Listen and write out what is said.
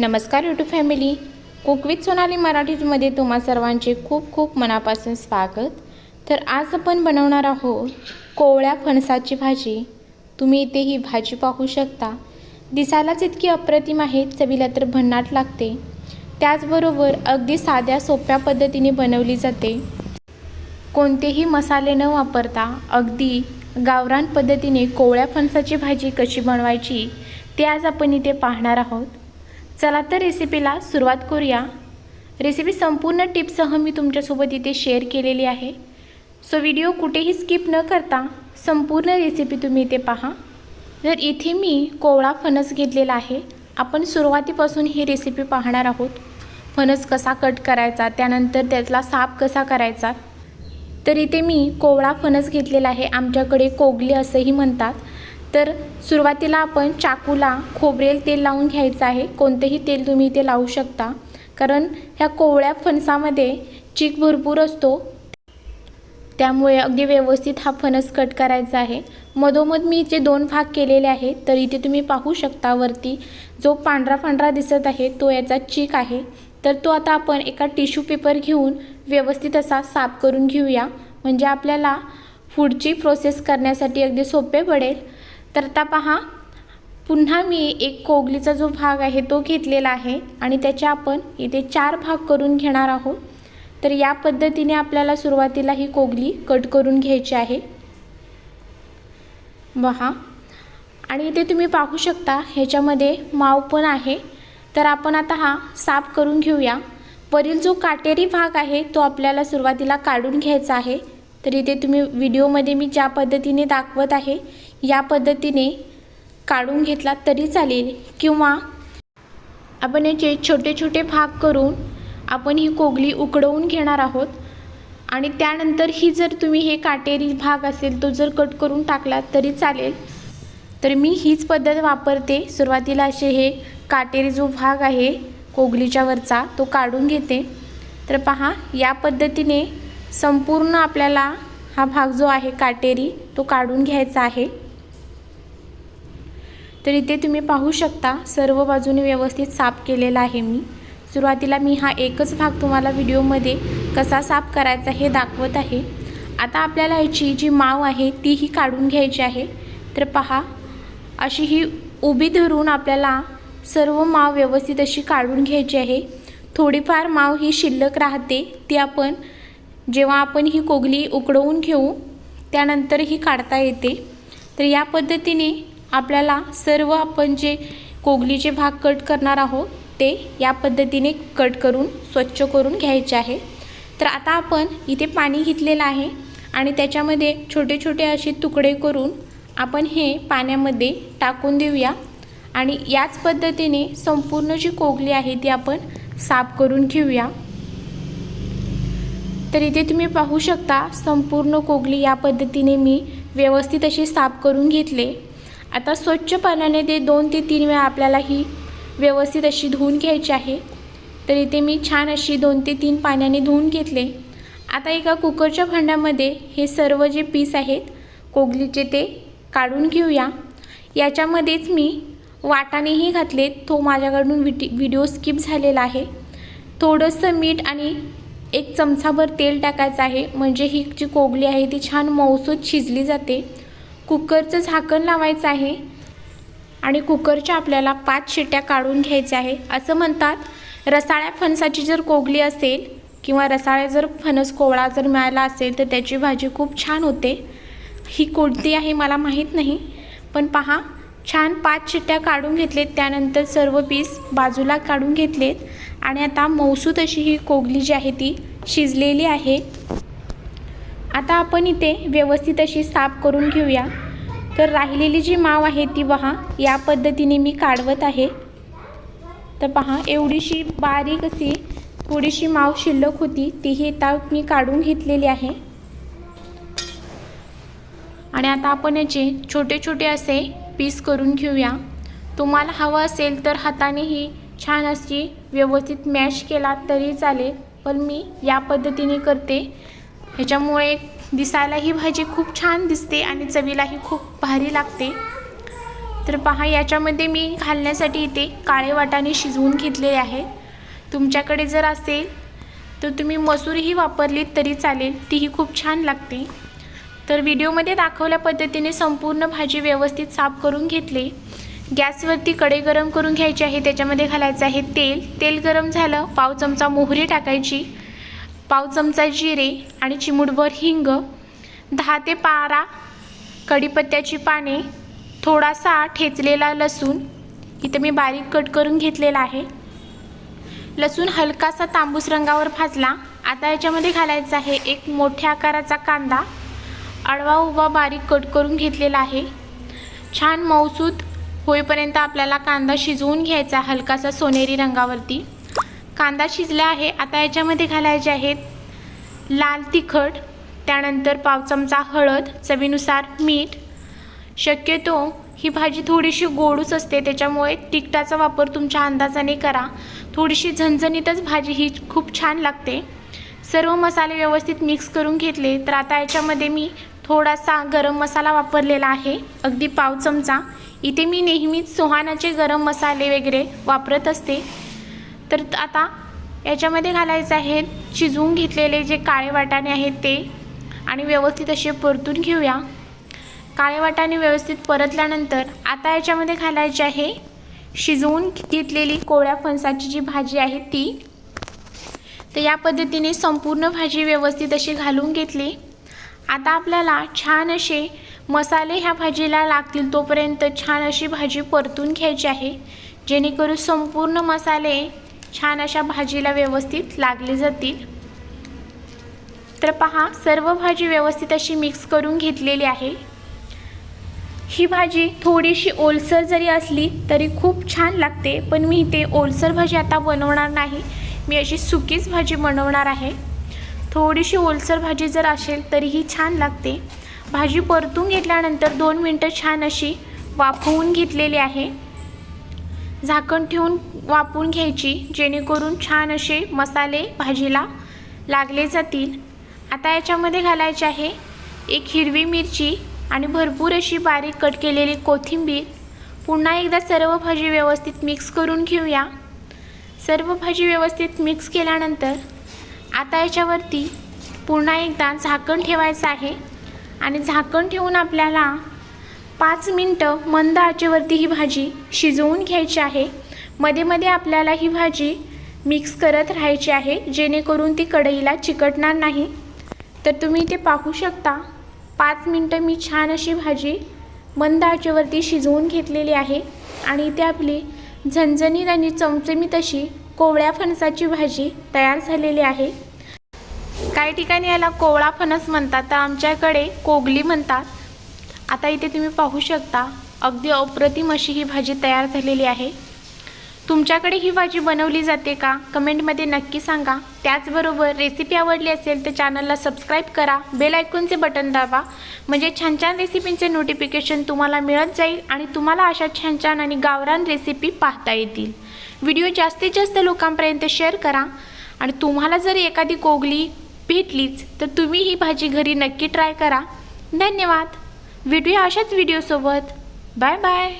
नमस्कार YouTube family cook with Sonali मराठीमध्ये तुम्हा सर्वांचे खूप खूप मनापासून स्वागत. तर आज आपण बनवणार आहोत कोवळ्या फणसाची भाजी. तुम्ही इथे ही भाजी पाहू शकता. दिसायलाच इतकी अप्रतिम आहे चवीला तर भन्नाट लागते. त्याचबरोबर अगदी साध्या सोप्या पद्धतीने बनवली जाते. कोणतेही मसाले न वापरता अगदी गावरान पद्धतीने कोवळ्या फणसाची भाजी कशी बनवायची ते आज आपण इथे पाहणार आहोत. चला तर रेसिपीला सुरुवात करूया. रेसिपी संपूर्ण टिप्ससह मी तुमच्यासोबत इथे शेअर केलेली आहे. सो व्हिडिओ कुठेही स्किप न करता संपूर्ण रेसिपी तुम्ही इथे पहा. तर इथे मी कोवळा फणस घेतलेला आहे आपण सुरुवातीपासून ही रेसिपी पाहणार आहोत. फणस कसा कट करायचा त्यानंतर त्यातला साफ कसा करायचा. तर इथे मी कोवळा फणस घेतलेला आहे आमच्याकडे कोगली असंही म्हणतात. तर सुरुवातीला आपण चाकूला खोबरेल तेल लावून घ्यायचं आहे. कोणतेही तेल तुम्ही इथे लावू शकता. कारण ह्या कोवळ्या फणसामध्ये चीक भरपूर असतो. त्यामुळे अगदी व्यवस्थित हा फणस कट करायचा आहे. मधोमध मी इथे दोन भाग केलेले आहेत. तर इथे तुम्ही पाहू शकता वरती जो पांढरा पांढरा दिसत आहे तो याचा चीक आहे. तर तो आता आपण एका टिश्यू पेपर घेऊन व्यवस्थित असा साफ करून घेऊया. म्हणजे आपल्याला पुढची प्रोसेस करण्यासाठी अगदी सोपे पडेल. तर आता पहा पुन्हा मी एक कोगलीचा जो भाग आहे तो घेतलेला आहे आणि त्याचे आपण इथे चार भाग करून घेणार आहोत. तर या पद्धतीने आपल्याला सुरुवातीला ही कोगली कट करून घ्यायची आहे. पहा आणि इथे तुम्ही पाहू शकता ह्याच्यामध्ये माव पण आहे. तर आपण आता हा साफ करून घेऊया. वरील जो काटेरी भाग आहे तो आपल्याला सुरुवातीला काढून घ्यायचा आहे. तर इथे तुम्ही व्हिडिओमध्ये मी ज्या पद्धतीने दाखवत आहे या पद्धतीने काढून घेतला तरी चालेल. किंवा आपण याचे छोटे छोटे भाग करून आपण ही कोगली उकडवून घेणार आहोत. आणि त्यानंतर ही जर तुम्ही हे काटेरी भाग असेल तो जर कट करून टाकला तरी चालेल. तर मी हीच पद्धत वापरते. सुरुवातीला असे हे काटेरी जो भाग आहे कोगलीच्या वरचा तो काढून घेते. तर पहा या पद्धतीने संपूर्ण आपल्याला हा भाग जो आहे काटेरी तो काढून घ्यायचा आहे. तर इथे तुम्ही पाहू शकता सर्व बाजूने व्यवस्थित साफ केलेला आहे मी. सुरुवातीला मी हा एकच भाग तुम्हाला व्हिडिओमध्ये कसा साफ करायचा हे दाखवत आहे. आता आपल्याला ह्याची जी माव आहे तीही काढून घ्यायची आहे. तर पहा अशी ही उभी धरून आपल्याला सर्व माव व्यवस्थित अशी काढून घ्यायची आहे. थोडीफार माव ही शिल्लक राहते ती आपण जेव्हा आपण ही कोगली उकडवून घेऊ त्यानंतर ही काढता येते. तर या पद्धतीने आपल्याला सर्व आपण जे कोगलीचे भाग कट करणार आहोत ते या पद्धतीने कट करून स्वच्छ करून घ्यायचे आहे. तर आता आपण इथे पाणी घेतलेलं आहे आणि त्याच्यामध्ये छोटे छोटे असे तुकडे करून आपण हे पाण्यामध्ये टाकून देऊया. आणि याच पद्धतीने संपूर्ण जी कोगली आहे ती आपण साफ करून घेऊया. तर इथे तुम्ही पाहू शकता संपूर्ण कोगली या पद्धतीने मी व्यवस्थित अशी साफ करून घेतले. आता स्वच्छ पाण्याने ते दोन ते तीन वेळा आपल्याला ही व्यवस्थित अशी धुवून घ्यायची आहे. तर इथे मी छान अशी दोन ते तीन पाण्याने धुवून घेतले. आता एका कुकरच्या भांड्यामध्ये हे सर्व जे पीस आहेत कोगलीचे ते काढून घेऊया. याच्यामध्येच मी वाटाणेही घातले तो माझ्याकडून विटी व्हिडिओ स्किप झालेला आहे. थोडंसं मीठ आणि एक चमचाभर तेल टाकायचं आहे. म्हणजे ही जी कोगली आहे ती छान मौसूद शिजली जाते. कुकरचं झाकण लावायचं आहे आणि कुकरच्या आपल्याला पाच शिट्या काढून घ्यायच्या आहे. असं म्हणतात रसाळ्या फणसाची जर कोगली असेल किंवा रसाळ्या जर फणस कोवळा जर मिळाला असेल तर त्याची भाजी खूप छान होते. ही कोणती आहे मला माहीत नाही पण पहा छान पाच शिट्ट्या काढून घेतलेत त्यानंतर सर्व पीस बाजूला काढून घेतलेत. आणि आता मौसूत अशी ही कोगली जी आहे ती शिजलेली आहे. आता आपण इथे व्यवस्थित अशी साफ करून घेऊया. तर राहिलेली जी माव आहे ती पहा या पद्धतीने मी काढवत आहे. तर पहा एवढीशी बारीक अशी थोडीशी माव शिल्लक होती तीही आता मी काढून घेतलेली आहे. आणि आता आपण याचे छोटे छोटे असे पीस करून घेऊया. तुम्हाला हवं असेल तर हातानेही छान अशी व्यवस्थित मॅश केला तरी चालेल पण मी या पद्धतीने करते. ह्याच्यामुळे दिसायला ही भाजी खूप छान दिसते आणि चवीलाही खूप भारी लागते. तर पहा याच्यामध्ये मी घालण्यासाठी इथे काळे वाटाणे शिजवून घेतलेले आहे. तुमच्याकडे जर असेल तर तुम्ही मसूरही वापरलीत तरी चालेल तीही खूप छान लागते. तर व्हिडिओमध्ये दाखवल्या पद्धतीने संपूर्ण भाजी व्यवस्थित साफ करून घेतली. गॅसवरती कढई गरम करून घ्यायची आहे त्याच्यामध्ये घालायचं आहे तेल. तेल गरम झालं पाव चमचा मोहरी टाकायची. पाव चमचा जिरे आणि चिमूटभर हिंग दहा ते बारा कढीपत्त्याची पाने थोडासा ठेचलेला लसूण. इथं मी बारीक कट करून घेतलेला आहे. लसूण हलकासा तांबूस रंगावर भाजला. आता याच्यामध्ये घालायचा आहे एक मोठ्या आकाराचा कांदा. आडवा उभा बारीक कट करून घेतलेला आहे. छान मऊसूत होईपर्यंत आपल्याला कांदा शिजवून घ्यायचा हलकासा सोनेरी रंगावरती. कांदा शिजला आहे. आता याच्यामध्ये घालायचे आहेत लाल तिखट त्यानंतर पाव चमचा हळद चवीनुसार मीठ. शक्यतो ही भाजी थोडीशी गोडूच असते त्याच्यामुळे तिखटाचा वापर तुमच्या अंदाजाने करा. थोडीशी झणझणीतच भाजी ही खूप छान लागते. सर्व मसाले व्यवस्थित मिक्स करून घेतले तर आता याच्यामध्ये मी थोडासा गरम मसाला वापरलेला आहे. अगदी पाव चमचा. इथे मी नेहमीच सुहानाचे गरम मसाले वगैरे वापरत असते. तर आता याच्यामध्ये घालायचं आहे शिजवून घेतलेले जे काळे वाटाणे आहेत ते. आणि व्यवस्थित असे परतून घेऊया. काळे वाटाणे व्यवस्थित परतल्यानंतर आता याच्यामध्ये घालायचे आहे शिजवून घेतलेली कोवळ्या फणसाची जी भाजी आहे ती. तर या पद्धतीने संपूर्ण भाजी व्यवस्थित अशी घालून घेतली. आता आपल्याला छान असे मसाले ह्या भाजीला लागतील तोपर्यंत छान अशी भाजी परतून घ्यायची आहे जेणेकरून संपूर्ण मसाले छान अशा भाजीला व्यवस्थित लागले जातील. तर पहा सर्व भाजी व्यवस्थित अशी मिक्स करून घेतलेली आहे. ही भाजी थोडीशी ओलसर जरी असली तरी खूप छान लागते पण मी इथे ओलसर भाजी आता बनवणार नाही. मी अशी सुकीच भाजी बनवणार आहे. थोडीशी ओलसर भाजी जर असेल तरीही छान लागते. भाजी परतून घेतल्यानंतर दोन मिनटं छान अशी वाफवून घेतलेली आहे. झाकण ठेवून वापून घ्यायची जेणेकरून छान असे मसाले भाजीला लागले जातील. आता याच्यामध्ये घालायचे आहे एक हिरवी मिरची आणि भरपूर अशी बारीक कट केलेली कोथिंबीर. पुन्हा एकदा सर्व भाजी व्यवस्थित मिक्स करून घेऊया. सर्व भाजी व्यवस्थित मिक्स केल्यानंतर आता याच्यावरती पुन्हा एकदा झाकण ठेवायचं आहे. आणि झाकण ठेवून आपल्याला पाच मिनटं मंद आचेवरती ही भाजी शिजवून घ्यायची आहे. मध्ये मध्ये आपल्याला ही भाजी मिक्स करत राहायची आहे जेणेकरून ती कढईला चिकटणार नाही. तर तुम्ही ते पाहू शकता पाच मिनटं मी छान अशी भाजी मंद आचेवरती शिजवून घेतलेली आहे. आणि इथे आपली झणझणीत आणि चमचमीत अशी कोवळ्या फणसाची भाजी तयार झालेली आहे. काही ठिकाणी याला कोवळा फणस म्हणतात तर आमच्याकडे कोगली म्हणतात. आता इथे तुम्ही पाहू शकता अगदी अप्रतिम अशी ही भाजी तयार झालेली आहे. तुमच्याकडे ही भाजी बनवली जाते का? कमेंटमध्ये नक्की सांगा. त्याचबरोबर रेसिपी आवडली असेल तर चॅनलला सबस्क्राईब करा बेल आयकॉनचे बटन दाबा. म्हणजे छान छान रेसिपींचे नोटिफिकेशन तुम्हाला मिळत जाईल आणि तुम्हाला अशा छान छान आणि गावरान रेसिपी पाहता येतील. व्हिडिओ जास्तीत जास्त लोकांपर्यंत शेअर करा. आणि तुम्हाला जर एखादी कोगली भेटलीच तर तुम्ही ही भाजी घरी नक्की ट्राय करा. धन्यवाद! भेटूया अशाच व्हिडिओसोबत बाय बाय